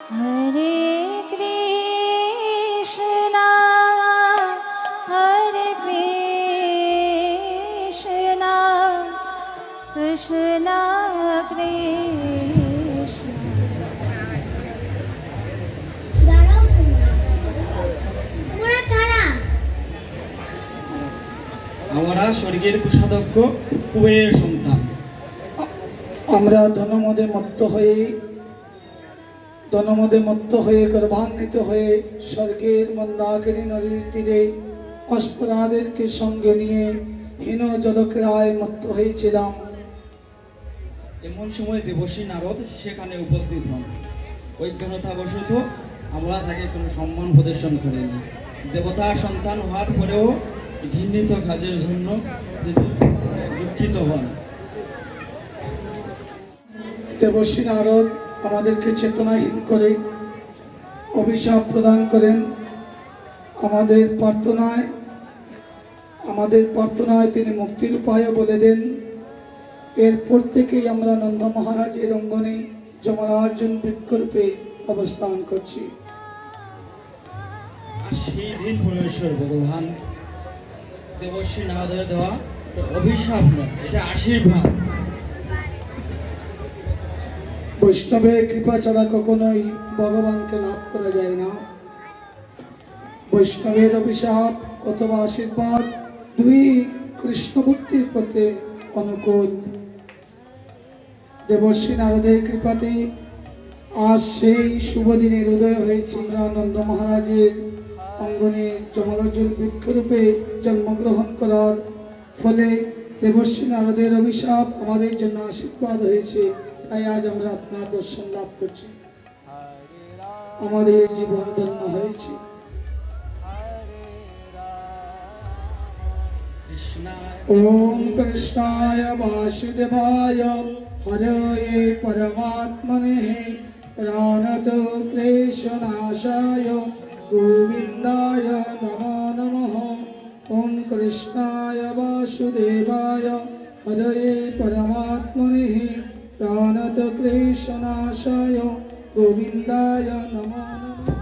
হরে কৃষ্ণ হরে কৃষ্ণ কৃষ্ণ কৃষ্ণ। দাঁড়াও তোমরা। তোমরা কারা? আমরা স্বর্গের কুষাধ্যক্ষ কুবেরের সন্তান। আমরা ধনমদে মত্ত হয়ে ধনমদে মত্ত হয়ে গর্ভান্বিত হয়ে স্বর্গের মন্দাকিনী নদীর তীরে অস্পরাদেরকে সঙ্গে নিয়ে হীন জলক্রায় মত্ত হয়েছিলাম। এমন সময় দেবশ্রী নারদ সেখানে উপস্থিত হন। অজ্ঞানতাবশত আমরা তাকে কোনো সম্মান প্রদর্শন করিনি। দেবতার সন্তান হওয়ার পরেও ঘৃণিত কাজের জন্য তিনি দুঃখিত হন। দেবশ্রী নারদ আমাদেরকে চেতনাহীন করে অভিশাপ প্রদান করেন। আমাদের প্রার্থনায় আমাদের প্রার্থনায় তিনি মুক্তির উপায়ও বলে দেন। এরপর থেকেই আমরা নন্দ মহারাজের অঙ্গনে যমরার্জুন বৃক্ষরূপে অবস্থান করছি। ভগবান দেবশ্রী নারদের দেওয়া অভিশাপ নয়, এটা আশীর্বাদ। বৈষ্ণবের কৃপা ছাড়া কখনোই ভগবানকে লাভ করা যায় না। বৈষ্ণবের অভিশাপ অথবা আশীর্বাদ দুই কৃষ্ণ ভক্তির পথে অনুকূল। দেবশ্রী নারদের কৃপাতে আজ সেই শুভ দিনের উদয় হয়েছে আমরা নন্দ মহারাজের অঙ্গনে জমরাজুর বৃক্ষরূপে জন্মগ্রহণ করার ফলে দেবশ্রী নারদের অভিশাপ আমাদের জন্য আশীর্বাদ হয়েছে। তাই আজ আমরা আপনার দর্শন লাভ করছি। আমাদের জীবন ধন্য হয়েছে। ওম কৃষ্ণায় বাসুদেবায় হরে পরমাত্মনে প্রাণত ক্লেশনাশায় গোবিন্দায় নমো নমঃ। ওম কৃষ্ণায় বাসুদেবায় হরে পরমাত্মনে প্রাণত ক্লেশনাশায় গোবিন্দায় নমো।